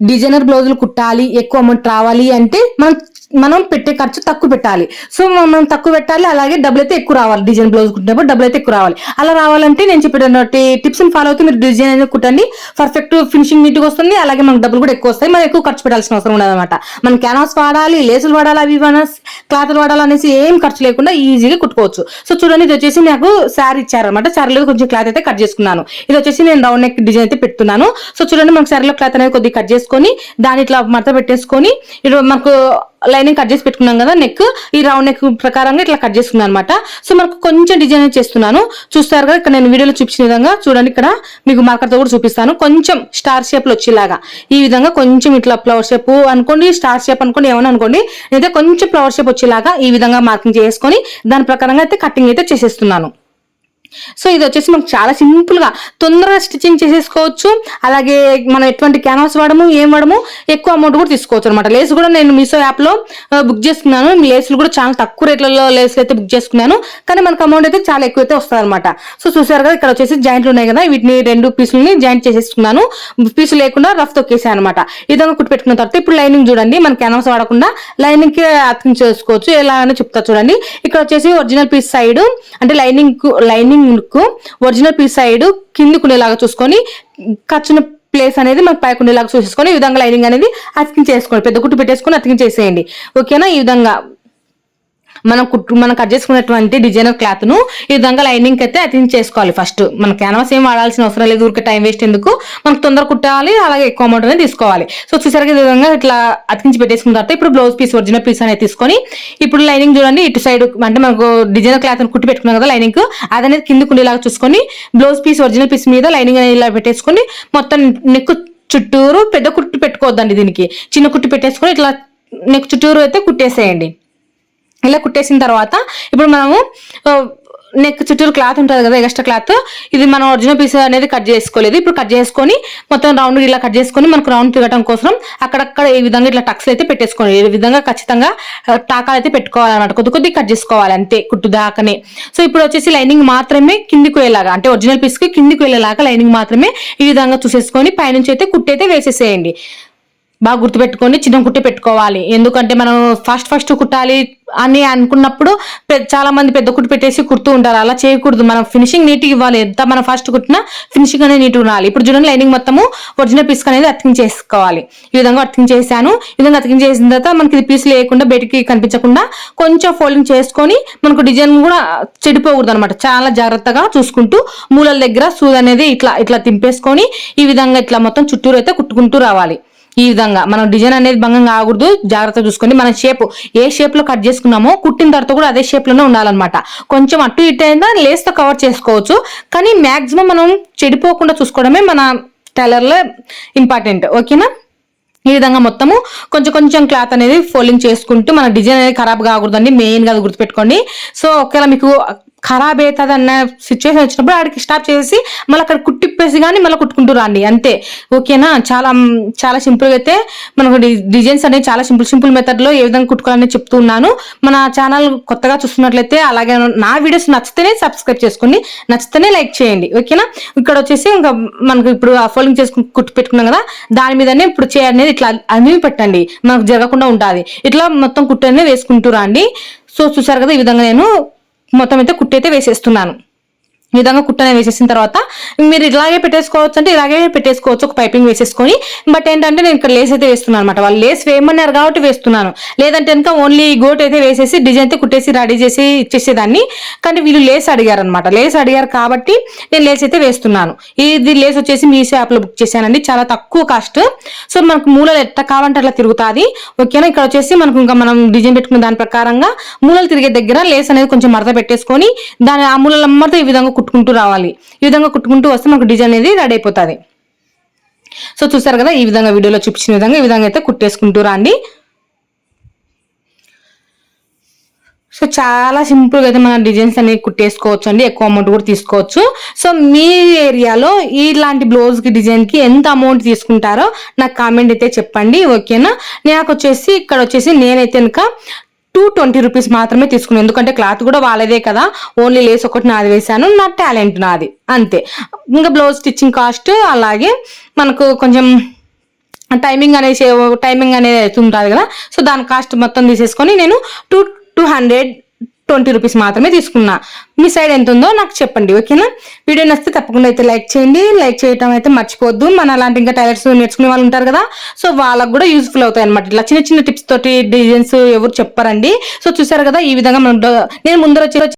Designer బ్లౌజులు కుట్టాలి ఎక్కువ అమౌంట్ రావాలి అంటే మనం మనం పెట్టే ఖర్చు తక్కువ పెట్టాలి. సో మనం తక్కువ పెట్టాలి అలాగే డబ్బులు అయితే ఎక్కువ రావాలి. డిజైన్ బ్లౌజ్ కుట్టినప్పుడు డబ్బులు అయితే ఎక్కువ రావాలి. అలా రావాలంటే నేను చెప్పినటువంటి టిప్స్ ఫాలో అవుతూ మీరు డిజైన్ అనేది కుట్టండి. పర్ఫెక్ట్ ఫినిషింగ్ నీట్గా వస్తుంది. అలాగే మనకు డబ్బులు కూడా ఎక్కువ వస్తాయి. మనం ఎక్కువ ఖర్చు పెట్టాల్సిన అవసరం ఉండదు అనమాట మనం క్యానాస్ వాడాలి లేసులు వాడాలి అవి క్లాత్లు వాడాలి అనేసి ఏం ఖర్చు లేకుండా ఈజీగా కుట్టుకోవచ్చు. సో చూడండి ఇది వచ్చేసి నాకు శారీ ఇచ్చారనమాట శారీలో కొంచెం క్లాత్ అయితే కట్ చేసుకున్నాను. ఇది వచ్చేసి నేను రౌండ్ నెక్ డిజైన్ అయితే పెడుతున్నాను. సో చూడండి మనకు శారీలో క్లాత్ అనేది కొద్దిగా కట్ చేసుకొని దాని ఇట్లా మడత పెట్టేసుకొని ఇటు మనకు లైనింగ్ కట్ చేసి పెట్టుకున్నాం కదా నెక్ ఈ రౌండ్ నెక్ ప్రకారంగా ఇట్లా కట్ చేసుకున్నాను అనమాట సో మనకు కొంచెం డిజైన్ చేస్తున్నాను. చూస్తారు కదా ఇక్కడ నేను వీడియోలో చూపించిన విధంగా చూడండి ఇక్కడ మీకు మార్కర్తో కూడా చూపిస్తాను. కొంచెం స్టార్ షేప్లో వచ్చేలాగా. ఈ విధంగా కొంచెం ఇట్లా ఫ్లవర్ షేప్ అనుకోండి స్టార్ షేప్ అనుకోండి ఏమైనా అనుకోండి నేనైతే కొంచెం ఫ్లవర్ షేప్ వచ్చేలాగా ఈ విధంగా మార్కింగ్ చేసుకొని దాని ప్రకారంగా అయితే కటింగ్ అయితే చేసేస్తున్నాను. సో ఇది వచ్చేసి మనకు చాలా సింపుల్గా తొందరగా స్టిచ్చింగ్ చేసేసుకోవచ్చు. అలాగే మనం ఎటువంటి క్యాన్వాస్ వాడము ఏం వాడము ఎక్కువ అమౌంట్ కూడా తీసుకోవచ్చు అనమాట లేస్ కూడా నేను మీషో యాప్లో బుక్ చేసుకున్నాను. లేసులు కూడా చాలా తక్కువ రేట్లలో లేసులు అయితే బుక్ చేసుకున్నాను. కానీ మనకు అమౌంట్ అయితే చాలా ఎక్కువ అయితే వస్తుంది అనమాట సో చూసారు కదా ఇక్కడ వచ్చేసి జాయింట్లు ఉన్నాయి కదా వీటిని రెండు పీసులని జాయింట్ చేసేసుకున్నాను. పీసు లేకుండా రఫ్ తొక్కేసాను అనమాట ఈ విధంగా కుట్టి పెట్టుకున్న తర్వాత ఇప్పుడు లైనింగ్ చూడండి మన క్యాన్వాస్ వాడకుండా లైనింగ్కి చేసుకోవచ్చు ఎలా అని చెప్తా చూడండి. ఇక్కడ వచ్చేసి ఒరిజినల్ పీస్ సైడ్ అంటే లైనింగ్ లైనింగ్ కు ఒరిజినల్ పీస్ సైడ్ కిందికి ఉండేలాగా చూసుకొని ఖర్చున ప్లేస్ అనేది మనకు పైకి ఉండేలాగా చూసేసుకొని ఈ విధంగా లైనింగ్ అనేది అతికించేసుకోండి. పెద్ద కుట్టు పెట్టేసుకొని అతికించేసేయండి. ఓకేనా? ఈ విధంగా మనం కుట్టు మనం కట్ చేసుకున్నటువంటి డిజైనర్ క్లాత్ను ఈ విధంగా లైనింగ్ అయితే అతికించి చేసుకోవాలి ఫస్ట్. మన క్యాన్వాస్ ఏం వాడాల్సిన అవసరం లేదు ఊరికే టైం వేస్ట్ ఎందుకు? మనకు తొందర కుట్టాలి అలాగే ఎక్కువ అమౌంట్ అనేది తీసుకోవాలి. సో చూసారు ఈ విధంగా ఇట్లా అతికించి పెట్టేసుకున్న తర్వాత ఇప్పుడు బ్లౌజ్ పీస్ ఒరిజినల్ పీస్ అనేది తీసుకొని ఇప్పుడు లైనింగ్ చూడండి ఇటు సైడ్ అంటే మనకు డిజైనర్ క్లాత్ కుట్టి పెట్టుకున్నాం కదా లైనింగ్ అది అనేది కిందకు ఉండేలాగా చూసుకొని బ్లౌజ్ పీస్ ఒరిజినల్ పీస్ మీద లైనింగ్ అనేది ఇలా పెట్టేసుకొని మొత్తం నెక్ చుట్టూరు పెద్ద కుట్టు పెట్టుకోవద్దండి దీనికి. చిన్న కుట్టు పెట్టేసుకొని ఇట్లా నెక్ చుట్టూరు అయితే కుట్టేసేయండి. ఇలా కుట్టేసిన తర్వాత ఇప్పుడు మనము నెక్ చుట్టూరు క్లాత్ ఉంటుంది కదా ఎక్స్ట్రా క్లాత్ ఇది మనం ఒరిజినల్ పీస్ అనేది కట్ చేసుకోలేదు. ఇప్పుడు కట్ చేసుకొని మొత్తం రౌండ్ ఇలా కట్ చేసుకొని మనకు రౌండ్ తిరగడం కోసం అక్కడక్కడ ఈ విధంగా ఇట్లా టక్స్ అయితే పెట్టేసుకోండి. ఈ విధంగా ఖచ్చితంగా టాకాలు అయితే పెట్టుకోవాలన్నమాట. కొద్ది కొద్ది కట్ చేసుకోవాలి అంతే కుట్టు దాకనే. సో ఇప్పుడు వచ్చేసి లైనింగ్ మాత్రమే కిందికి వెళ్ళేలాగా అంటే ఒరిజినల్ పీస్కి కిందికి వెళ్ళేలాగా లైనింగ్ మాత్రమే ఈ విధంగా చూసేసుకొని పైనుంచి అయితే కుట్టి అయితే వేసేసేయండి. బాగా గుర్తుపెట్టుకొని చిన్న కుట్టి పెట్టుకోవాలి. ఎందుకంటే మనం ఫస్ట్ ఫస్ట్ కుట్టాలి అని అనుకున్నప్పుడు చాలా మంది పెద్ద కుట్టి పెట్టేసి కుడుతూ ఉంటారు. అలా చేయకూడదు. మనం ఫినిషింగ్ నీట్గా ఇవ్వాలి. ఎంత మనం ఫస్ట్ కుట్టినా ఫినిషింగ్ అనేది నీట్గా ఉండాలి. ఇప్పుడు చూడండి లైనింగ్ మొత్తము ఒరిజినల్ పీస్ అనేది అర్థం చేసుకోవాలి ఈ విధంగా అర్థం చేశాను ఈ విధంగా అర్థం చేసిన తర్వాత మనకి ఇది పీస్ లేకుండా బయటికి కనిపించకుండా కొంచెం ఫోల్డింగ్ చేసుకొని మనకు డిజైన్ కూడా చెడిపోకూడదు అనమాట చాలా జాగ్రత్తగా చూసుకుంటూ మూలల దగ్గర సూద్ అనేది ఇట్లా ఇట్లా తింపేసుకొని ఈ విధంగా ఇట్లా మొత్తం చుట్టూరు అయితే కుట్టుకుంటూ రావాలి. ఈ విధంగా మనం డిజైన్ అనేది భంగం కాకూడదు జాగ్రత్త చూసుకోండి. మన షేప్ ఏ షేప్లో కట్ చేసుకున్నామో కుట్టిన తర్వాత కూడా అదే షేప్లోనే ఉండాలన్నమాట. కొంచెం అటు ఇటు అయినా లేస్తో కవర్ చేసుకోవచ్చు. కానీ మాక్సిమం మనం చెడిపోకుండా చూసుకోవడమే మన టైలర్లో ఇంపార్టెంట్. ఓకేనా? ఈ విధంగా మొత్తము కొంచెం కొంచెం క్లాత్ అనేది ఫోల్డింగ్ చేసుకుంటూ మన డిజైన్ అనేది ఖరాబ్ కాకూడదండి. మెయిన్గా గుర్తుపెట్టుకోండి. సో ఒకవేళ మీకు ఖరాబ్ అవుతుంది అన్న సిచ్యువేషన్ వచ్చినప్పుడు ఆడికి స్టాప్ చేసి మళ్ళీ అక్కడ కుట్టిప్పేసి కానీ మళ్ళీ కుట్టుకుంటూ రండి. అంతే. ఓకేనా చాలా చాలా సింపుల్గా అయితే మనకు డిజైన్స్ అనేవి చాలా సింపుల్ సింపుల్ మెథడ్లో ఏ విధంగా కుట్టుకోవాలని చెప్తున్నాను మన ఛానల్ కొత్తగా చూస్తున్నట్లయితే అలాగే నా వీడియోస్ నచ్చితేనే సబ్స్క్రైబ్ చేసుకోండి నచ్చితేనే లైక్ చేయండి. ఓకేనా ఇక్కడ వచ్చేసి ఇంకా మనకు ఇప్పుడు ఫోల్డింగ్ చేసుకుని కుట్టు పెట్టుకున్నాం కదా? దాని మీదనే ఇప్పుడు చేయనేది ఇట్లా అనివి పెట్టండి. మనకు జరగకుండా ఉంటుంది ఇట్లా మొత్తం కుట్టు అనేది వేసుకుంటూ రండి. సో చూసారు కదా ఈ విధంగా నేను మొత్తం అయితే కుట్టయితే వేసేస్తున్నాను. ఈ విధంగా కుట్టనే వేసేసిన తర్వాత మీరు ఇలాగే పెట్టేసుకోవచ్చు అంటే ఇలాగే పెట్టేసుకోవచ్చు ఒక పైపింగ్ వేసేసుకొని. బట్ ఏంటంటే నేను ఇక్కడ లేస్ అయితే వేస్తున్నాను అనమాట వాళ్ళు లేస్ వేయమన్నారు కాబట్టి వేస్తున్నాను. లేదంటే కనుక ఓన్లీ గోట్ అయితే వేసేసి డిజైన్ అయితే కుట్టేసి రెడీ చేసి ఇచ్చేసేదాన్ని. కానీ వీళ్ళు లేస్ అడిగారు అనమాట లేస్ అడిగారు కాబట్టి నేను లేస్ అయితే వేస్తున్నాను. ఇది లేస్ వచ్చేసి మీ షాప్లో బుక్ చేశానండి. చాలా తక్కువ కాస్ట్ సో మనకు మూలలు ఎట్లా కావాలంటే అట్లా తిరుగుతుంది. ఓకేనా? ఇక్కడ వచ్చేసి మనకు ఇంకా మనం డిజైన్ పెట్టుకున్న దాని ప్రకారంగా మూలలు తిరిగే దగ్గర లేస్ అనేది కొంచెం మరత పెట్టేసుకొని దాని ఆ మూలలమ్మతో ఈ విధంగా కుట్టుకుంటూ రావాలి. ఈ విధంగా కుట్టుకుంటూ వస్తే మనకు డిజైన్ అనేది రెడీ అయిపోతుంది. సో చూసారు కదా ఈ విధంగా వీడియోలో చూపించిన విధంగా ఈ విధంగా అయితే కుట్టేసుకుంటూ రండి. సో చాలా సింపుల్గా అయితే మన డిజైన్స్ అనేవి కుట్టేసుకోవచ్చు అండి. ఎక్కువ అమౌంట్ కూడా తీసుకోవచ్చు. సో మీ ఏరియాలో ఇలాంటి బ్లౌజ్కి డిజైన్కి ఎంత అమౌంట్ తీసుకుంటారో నాకు కామెంట్ అయితే చెప్పండి ఓకేనా? నాకు వచ్చేసి ఇక్కడ వచ్చేసి నేనైతే కనుక టూ ట్వంటీ రూపీస్ మాత్రమే తీసుకున్నాను ఎందుకంటే క్లాత్ కూడా వాళ్ళదే కదా. ఓన్లీ లేస్ ఒకటి నాది వేసాను నా టాలెంట్ నాది. అంతే. ఇంకా బ్లౌజ్ స్టిచ్చింగ్ కాస్ట్ అలాగే మనకు కొంచెం టైమింగ్ అనేసి టైమింగ్ అనేది ఉంటుంది కదా. సో దాని కాస్ట్ మొత్తం తీసేసుకొని నేను two two hundred twenty rupees మాత్రమే తీసుకున్నా. మీ సైడ్ ఎంత ఉందో నాకు చెప్పండి ఓకేనా? వీడియో నచ్చితే తప్పకుండా అయితే లైక్ చేయండి. లైక్ చేయడం అయితే మర్చిపోద్దు మన అలాంటి ఇంకా టైలర్స్ నేర్చుకునే వాళ్ళు ఉంటారు కదా సో వాళ్ళకు కూడా యూస్ఫుల్ అవుతాయి అనమాట ఇట్లా చిన్న చిన్న టిప్స్ తోటి డిజైన్స్ ఎవరు చెప్పారండి. సో చూసారు కదా ఈ విధంగా మనం నేను ముందర వచ్చి